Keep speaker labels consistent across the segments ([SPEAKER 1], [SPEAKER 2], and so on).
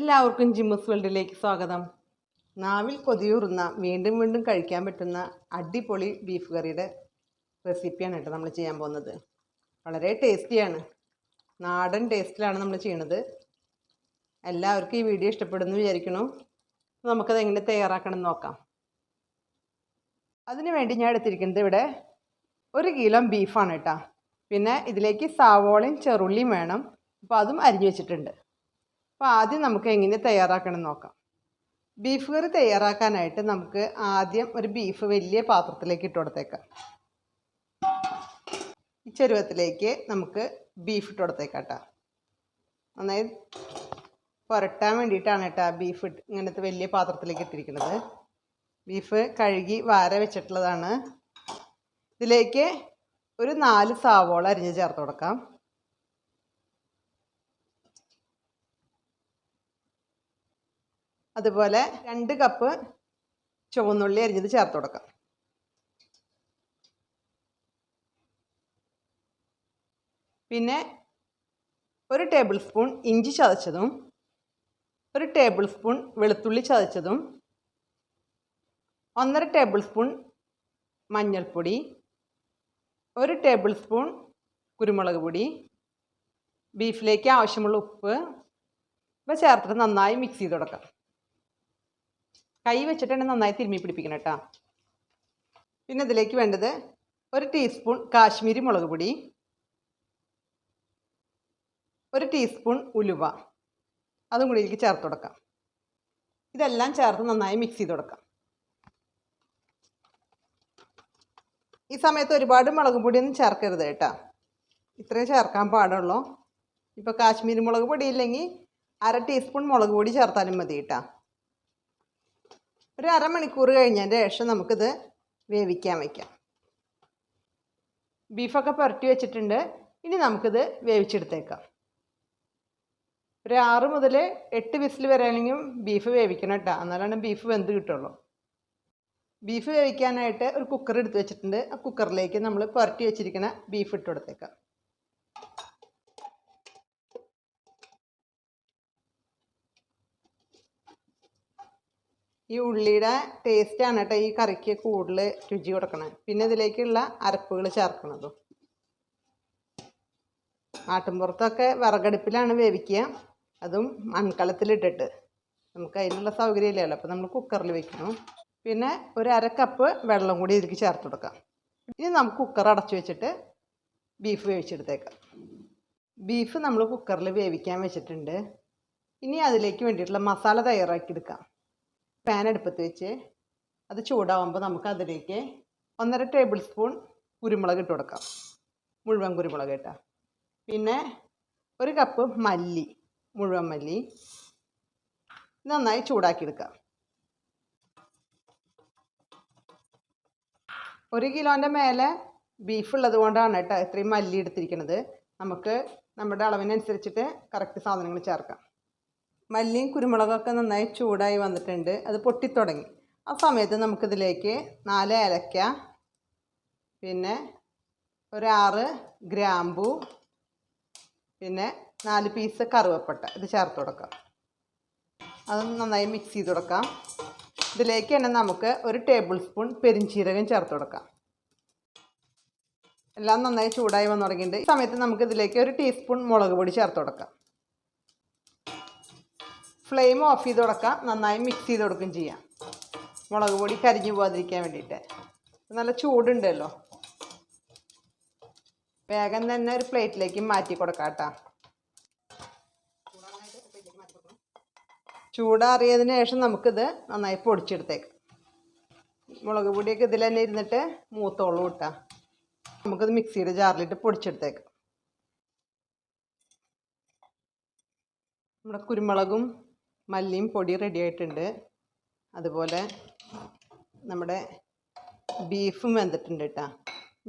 [SPEAKER 1] എല്ലാവർക്കും ജിമ്മസ് വേൾഡിലേക്ക് സ്വാഗതം. നാവിൽ കൊതിയൂറുന്ന വീണ്ടും വീണ്ടും കഴിക്കാൻ പറ്റുന്ന അടിപൊളി ബീഫ് കറിയുടെ റെസിപ്പിയാണ് കേട്ടോ നമ്മൾ ചെയ്യാൻ പോകുന്നത്. വളരെ ടേസ്റ്റിയാണ്. നാടൻ ടേസ്റ്റിലാണ് നമ്മൾ ചെയ്യണത്. എല്ലാവർക്കും ഈ വീഡിയോ ഇഷ്ടപ്പെടുന്നു വിചാരിക്കണം നമുക്കത് എങ്ങനെ തയ്യാറാക്കണം നോക്കാം. അതിന് വേണ്ടി ഞാൻ എടുത്തിരിക്കുന്നത് ഇവിടെ ഒരു കിലോ ബീഫാണ് കേട്ടോ. പിന്നെ ഇതിലേക്ക് സവോളയും ചെറുള്ളിയും വേണം. അപ്പോൾ അതും അരിഞ്ഞു വെച്ചിട്ടുണ്ട്. അപ്പോൾ ആദ്യം നമുക്ക് എങ്ങനെ തയ്യാറാക്കണം നോക്കാം. ബീഫ് കറി തയ്യാറാക്കാനായിട്ട് നമുക്ക് ആദ്യം ഒരു ബീഫ് വലിയ പാത്രത്തിലേക്ക് ഇട്ട് കൊടുത്തേക്കാം. ഈ ചെരുവത്തിലേക്ക് നമുക്ക് ബീഫ് ഇട്ട് കൊടുത്തേക്കാം കേട്ടോ നന്നായി പുരട്ടാൻ വേണ്ടിയിട്ടാണ് കേട്ടോ ബീഫ് ഇങ്ങനത്തെ വലിയ പാത്രത്തിലേക്ക് ഇട്ടിരിക്കുന്നത്. ബീഫ് കഴുകി വാര വെച്ചിട്ടുള്ളതാണ്. ഇതിലേക്ക് ഒരു നാല് സാവോള അരിഞ്ഞ് ചേർത്ത് കൊടുക്കാം. അതുപോലെ രണ്ട് കപ്പ് ചുവന്നുള്ളി അരിഞ്ഞത് ചേർത്ത് കൊടുക്കാം. പിന്നെ ഒരു ടേബിൾ സ്പൂൺ ഇഞ്ചി ചതച്ചതും ഒരു ടേബിൾ സ്പൂൺ വെളുത്തുള്ളി ചതച്ചതും ഒന്നര ടേബിൾ സ്പൂൺ മഞ്ഞൾപ്പൊടി ഒരു ടേബിൾ സ്പൂൺ കുരുമുളക് പൊടി ബീഫിലേക്ക് ആവശ്യമുള്ള ഉപ്പ് ഇവ ചേർത്തിട്ട് നന്നായി മിക്സ് ചെയ്ത് കൊടുക്കാം. കൈ വെച്ചിട്ടാണ് നന്നായി തിരുമ്മി പിടിപ്പിക്കണം കേട്ടോ. പിന്നെ ഇതിലേക്ക് വേണ്ടത് ഒരു ടീസ്പൂൺ കാശ്മീരി മുളക് പൊടി ഒരു ടീസ്പൂൺ ഉലുവ അതും കൂടി ഇതിലേക്ക് ചേർത്ത് കൊടുക്കാം. ഇതെല്ലാം ചേർത്ത് നന്നായി മിക്സ് ചെയ്ത് കൊടുക്കാം. ഈ സമയത്ത് ഒരുപാട് മുളക് പൊടിയൊന്നും ചേർക്കരുത് കേട്ടോ. ഇത്രയും ചേർക്കാൻ പാടുള്ളൂ. ഇപ്പോൾ കാശ്മീരി മുളക് പൊടി ഇല്ലെങ്കിൽ അര ടീസ്പൂൺ മുളക് പൊടി ചേർത്താലും മതി കേട്ടോ. ഒരു അരമണിക്കൂർ കഴിഞ്ഞതിന്റെ ശേഷം നമുക്കിത് വേവിക്കാൻ വയ്ക്കാം ബീഫൊക്കെ പുരട്ടി വെച്ചിട്ടുണ്ട്. ഇനി നമുക്കിത് വേവിച്ചെടുത്തേക്കാം. ഒരു ആറ് മുതൽ എട്ട് വിസിൽ വരെ വരെയാണെങ്കിലും ബീഫ് വേവിക്കണം കേട്ടോ. എന്നാലാണ് ബീഫ് വെന്ത് കിട്ടുള്ളൂ. ബീഫ് വേവിക്കാനായിട്ട് ഒരു കുക്കർ എടുത്ത് വെച്ചിട്ടുണ്ട്. ആ കുക്കറിലേക്ക് നമ്മൾ പുരട്ടി വെച്ചിരിക്കുന്ന ബീഫ് ഇട്ട് കൊടുത്തേക്കാം. ഈ ഉള്ളിയുടെ ടേസ്റ്റാണ് കേട്ടോ ഈ കറിക്ക് കൂടുതൽ രുചി കൊടുക്കണത് പിന്നെ ഇതിലേക്കുള്ള അരപ്പുകൾ ചേർക്കണതും. ആട്ടുംപുറത്തൊക്കെ വിറകടുപ്പിലാണ് വേവിക്കുക. അതും മൺകലത്തിലിട്ടിട്ട് നമുക്ക് അതിനുള്ള സൗകര്യം ഇല്ലല്ലോ അപ്പോൾ നമ്മൾ കുക്കറിൽ വെക്കണം. പിന്നെ ഒരു അര കപ്പ് വെള്ളം കൂടി ഇതിലേക്ക് ചേർത്ത് കൊടുക്കാം. ഇനി നമുക്ക് കുക്കർ അടച്ചു വെച്ചിട്ട് ബീഫ് വേവിച്ചെടുത്തേക്കാം. ബീഫ് നമ്മൾ കുക്കറിൽ വേവിക്കാൻ വെച്ചിട്ടുണ്ട്. ഇനി അതിലേക്ക് വേണ്ടിയിട്ടുള്ള മസാല തയ്യാറാക്കിയെടുക്കാം പാൻ അടുപ്പത്ത് വെച്ച് അത് ചൂടാവുമ്പോൾ നമുക്ക് അതിലേക്ക് ഒന്നര ടേബിൾ സ്പൂൺ കുരുമുളക് ഇട്ട് കൊടുക്കാം. മുഴുവൻ കുരുമുളക് ഇട്ടാൽ പിന്നെ ഒരു കപ്പ് മല്ലി മുഴുവൻ മല്ലി നന്നായി ചൂടാക്കിയെടുക്കാം. ഒരു കിലോന്റെ മേലെ ബീഫ് ഉള്ളത് കൊണ്ടാണ് കേട്ടോ ഇത്രയും മല്ലി എടുത്തിരിക്കുന്നത് നമുക്ക് നമ്മുടെ അളവിനനുസരിച്ചിട്ട് കറക്റ്റ് സാധനങ്ങൾ ചേർക്കാം. മല്ലിയും കുരുമുളകൊക്കെ നന്നായി ചൂടായി വന്നിട്ടുണ്ട്. അത് പൊട്ടിത്തുടങ്ങി. ആ സമയത്ത് നമുക്കിതിലേക്ക് നാല് ഏലക്ക പിന്നെ ഒരാറ് ഗ്രാമ്പു പിന്നെ നാല് പീസ് കറുവപ്പട്ട. ഇത് ചേർത്ത് കൊടുക്കാം. അത് നന്നായി മിക്സ് ചെയ്ത് കൊടുക്കാം. ഇതിലേക്ക് തന്നെ നമുക്ക് ഒരു ടേബിൾ സ്പൂൺ പെരിഞ്ചീരകം ചേർത്ത് കൊടുക്കാം. എല്ലാം നന്നായി ചൂടായി വന്നു തുടങ്ങിയിട്ടുണ്ട്. ഈ സമയത്ത് നമുക്ക് ഇതിലേക്ക് ഒരു ടീസ്പൂൺ മുളക് പൊടി ചേർത്ത് കൊടുക്കാം. ഫ്ലെയിം ഓഫ് ചെയ്ത് കൊടുക്കാം. നന്നായി മിക്സ് ചെയ്ത് കൊടുക്കുകയും ചെയ്യാം. മുളക് പൊടി കരിഞ്ഞു പോകാതിരിക്കാൻ വേണ്ടിയിട്ട്. നല്ല ചൂടുണ്ടല്ലോ. വേഗം തന്നെ ഒരു പ്ലേറ്റിലേക്ക് മാറ്റി കൊടുക്കാം കേട്ടോ. ചൂടാറിയതിന് ശേഷം നമുക്കിത് നന്നായി പൊടിച്ചെടുത്തേക്കാം. മുളക് പൊടിയൊക്കെ ഇതിൽ തന്നെ ഇരുന്നിട്ട് മൂത്തോളം ഇട്ടാം നമുക്കിത് മിക്സിയുടെ ജാറിലിട്ട് പൊടിച്ചെടുത്തേക്കാം. നമ്മുടെ കുരുമുളകും മല്ലിയും പൊടി റെഡി ആയിട്ടുണ്ട്. അതുപോലെ നമ്മുടെ ബീഫും വെന്തിട്ടുണ്ട് കേട്ടോ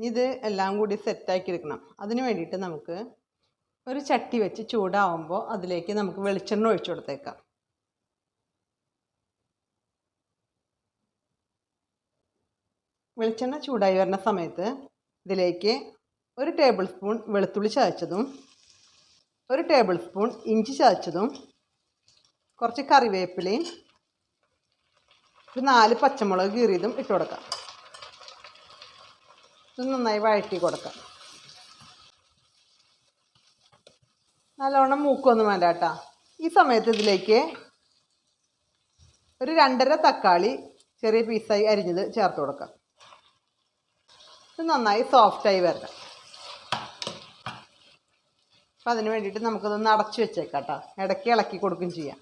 [SPEAKER 1] ഇത് എല്ലാം കൂടി സെറ്റാക്കി എടുക്കണം. അതിന് വേണ്ടിയിട്ട് നമുക്ക് ഒരു ചട്ടി വെച്ച് ചൂടാവുമ്പോൾ അതിലേക്ക് നമുക്ക് വെളിച്ചെണ്ണ ഒഴിച്ചു കൊടുത്തേക്കാം. വെളിച്ചെണ്ണ ചൂടായി വരുന്ന സമയത്ത് ഇതിലേക്ക് ഒരു ടേബിൾ സ്പൂൺ വെളുത്തുള്ളി ചതച്ചതും ഒരു ടേബിൾ സ്പൂൺ ഇഞ്ചി ചതച്ചതും കുറച്ച് കറിവേപ്പിലയും ഒരു നാല് പച്ചമുളക് കീറിയതും ഇട്ട് കൊടുക്കാം. ഇത് നന്നായി വഴറ്റി കൊടുക്കാം. നല്ലവണ്ണം മൂക്കൊന്നും വേണ്ട കേട്ടോ. ഈ സമയത്ത് ഇതിലേക്ക് ഒരു രണ്ടര തക്കാളി ചെറിയ പീസായി അരിഞ്ഞത് ചേർത്ത് കൊടുക്കാം. ഇത് നന്നായി സോഫ്റ്റായി വരണം. അപ്പം അതിന് വേണ്ടിയിട്ട് നമുക്കിതൊന്ന് അടച്ചു വെച്ചേക്കാം കേട്ടോ. ഇടയ്ക്ക് ഇളക്കി കൊടുക്കുകയും ചെയ്യാം.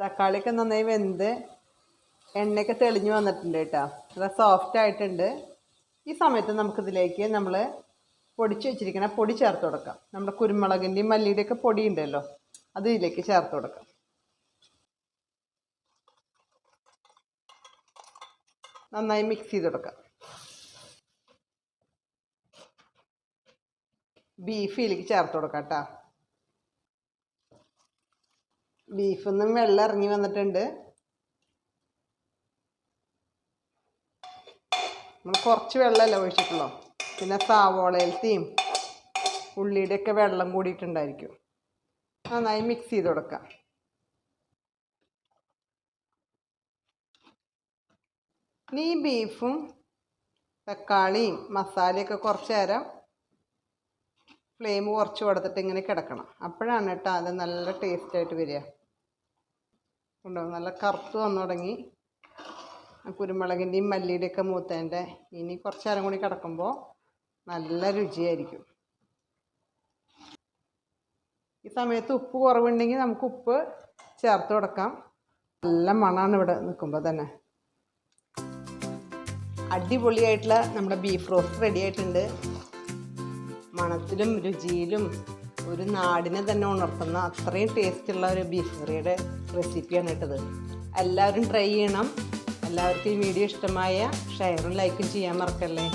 [SPEAKER 1] തക്കാളിയൊക്കെ നന്നായി വെന്ത് എണ്ണയൊക്കെ തെളിഞ്ഞു വന്നിട്ടുണ്ട് കേട്ടോ. നല്ല സോഫ്റ്റ് ആയിട്ടുണ്ട്. ഈ സമയത്ത് നമുക്കിതിലേക്ക് നമ്മൾ പൊടിച്ച് വെച്ചിരിക്കുന്ന പൊടി ചേർത്ത് കൊടുക്കാം. നമ്മുടെ കുരുമുളകിന്റെയും മല്ലിയുടെയൊക്കെ പൊടി ഉണ്ടല്ലോ അത് ഇതിലേക്ക് ചേർത്ത് കൊടുക്കാം. നന്നായി മിക്സ് ചെയ്ത് കൊടുക്കാം. ബീഫ് ചേർത്ത് കൊടുക്കാം കേട്ടോ. ബീഫിൽ വെള്ളം ഇറങ്ങി വന്നിട്ടുണ്ട്. നമ്മൾ കുറച്ച് വെള്ളമല്ല ഒഴിച്ചിട്ടുള്ളൂ. പിന്നെ സാവോളയിലത്തെയും ഉള്ളിയുടെയൊക്കെ വെള്ളം കൂടിയിട്ടുണ്ടായിരിക്കും. നന്നായി മിക്സ് ചെയ്ത് കൊടുക്കാം. ഇനി ഈ ബീഫും തക്കാളിയും മസാലയൊക്കെ കുറച്ച് നേരം ഫ്ലെയിം കുറച്ച് കൊടുത്തിട്ട് ഇങ്ങനെ കിടക്കണം. അപ്പോഴാണ് കേട്ടോ അത് നല്ല ടേസ്റ്റായിട്ട് വരിക. ഉണ്ടോ? നല്ല കറുത്ത് വന്നു തുടങ്ങി. കുരുമുളകിന്റെയും മല്ലിയുടെയൊക്കെ മൂത്തതിന്റെ ഇനി കുറച്ച് നേരം കൂടി കിടക്കുമ്പോൾ നല്ല രുചിയായിരിക്കും. ഈ സമയത്ത് ഉപ്പ് കുറവുണ്ടെങ്കിൽ നമുക്ക് ഉപ്പ് ചേർത്ത് കൊടുക്കാം. നല്ല മണമാണ് ഇവിടെ നിൽക്കുമ്പോൾ തന്നെ. അടിപൊളിയായിട്ടുള്ള നമ്മുടെ ബീഫ് റോസ്റ്റ് റെഡി ആയിട്ടുണ്ട്. മണത്തിലും രുചിയിലും ഒരു നാടിനെ തന്നെ ഉണർത്തുന്ന അത്രയും ടേസ്റ്റുള്ള ഒരു ബീഫ് കറിയുടെ റെസിപ്പിയാണ് ഇട്ടത് എല്ലാവരും ട്രൈ ചെയ്യണം. എല്ലാവർക്കും ഈ വീഡിയോ ഇഷ്ടമായ ഷെയറും ലൈക്കും ചെയ്യാൻ മറക്കല്ലേ?